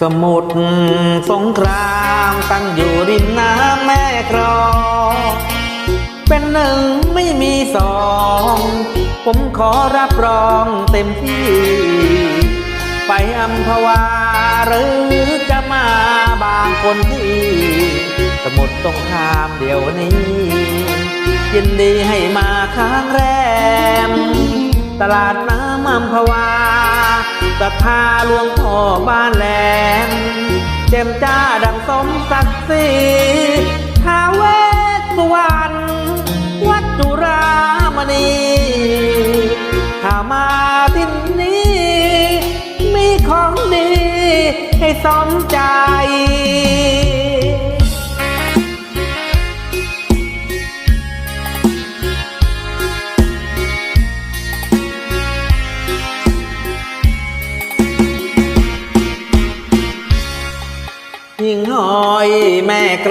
สมุทรสงครามตั้งอยู่ริมน้ำแม่กรอง เป็นหนึ่งไม่มีสอง ผมขอรับรองเต็มที่ ไปอัมพวาหรือจะมาบางคนที่ สมุทรสงครามเดี๋ยวนี้ ยินดีให้มาค้างแรม ตลาดน้ำอัมพวา ศรัทธาหลวงพ่อบ้านแหลมเจ็มจ้าดังสมศักดิ์ศรีท้าเวสสุวรรณวัดจุรามณีถ้ามาที่นี้ มีของดีให้สมใจ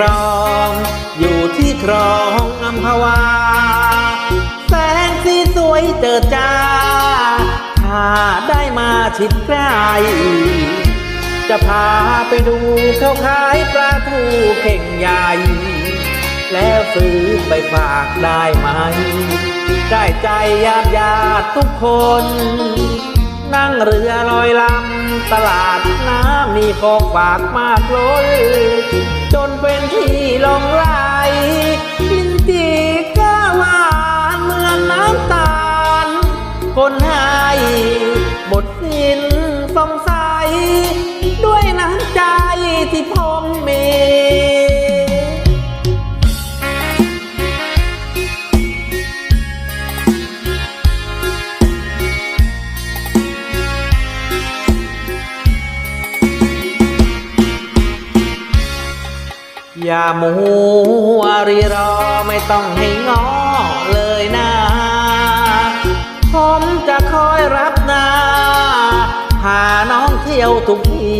รอง อยู่ที่ครองอัมพวา แสงสีสวยเจิดจ้า ถ้าได้มาชิดใกล้จะพาไปดูเขาขายปลาทูเข่งใหญ่ แล้วซื้อไปฝากได้ไหม ได้ใจญาติญาติทุกคน นั่งเรือลอยลำตลาดน้ำมีของฝากมากล้น จนเป็นที่หลงไหลลิ้นจีก็หวานเหมือนน้ำตาล คนให้หมดสิ้นสงสัย ด้วยน้ำใจที่ผมมี อย่ามัวรีรอไม่ต้องให้ง้อเลยนะผมจะคอยรับนาพาน้องเที่ยวทุกที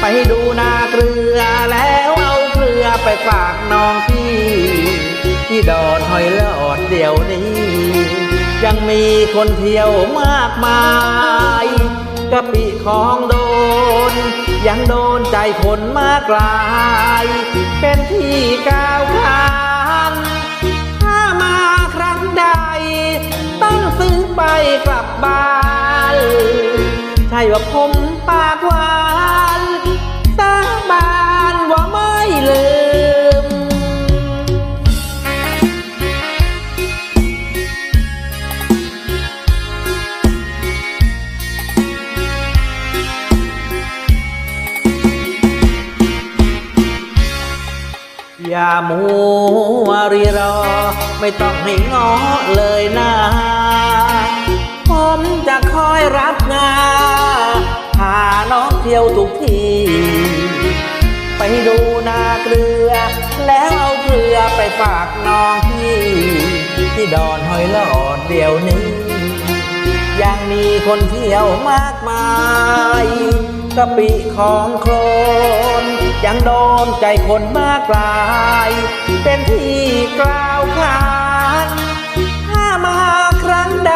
ไปดูนาเกลือแล้วเอาเกลือไปฝากน้องพี่ ที่ดอนหอยหลอดเดี๋ยวนี้ ยังมีคนเที่ยวมากมายกะปิของโดน ยังโดนใจคนมากลาย เป็นที่ก้าวขานถ้ามาครั้งใด ต้องซื้อไปกลับบ้าน ใช่ว่าผมปากหวาน อย่ามัวรีรอ ไม่ต้องให้ง้อเลยนะผมจะคอยรับงานพาน้องเที่ยวทุกทีไปดูนาเกลือ แล้วเอาเกลือไปฝากน้องพี่ ที่ดอนหอยหลอดเดี๋ยวนี้ ยังมีคนเที่ยวมากมายกะปิของโครน ยังโดนใจคนมากลาย เป็นที่กล่าวขานถ้ามาครั้งใด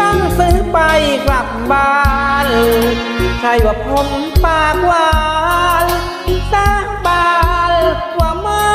ต้องซื้อไปกลับบ้านใช่ว่าผมปากหวานสร้างบานว่าไม่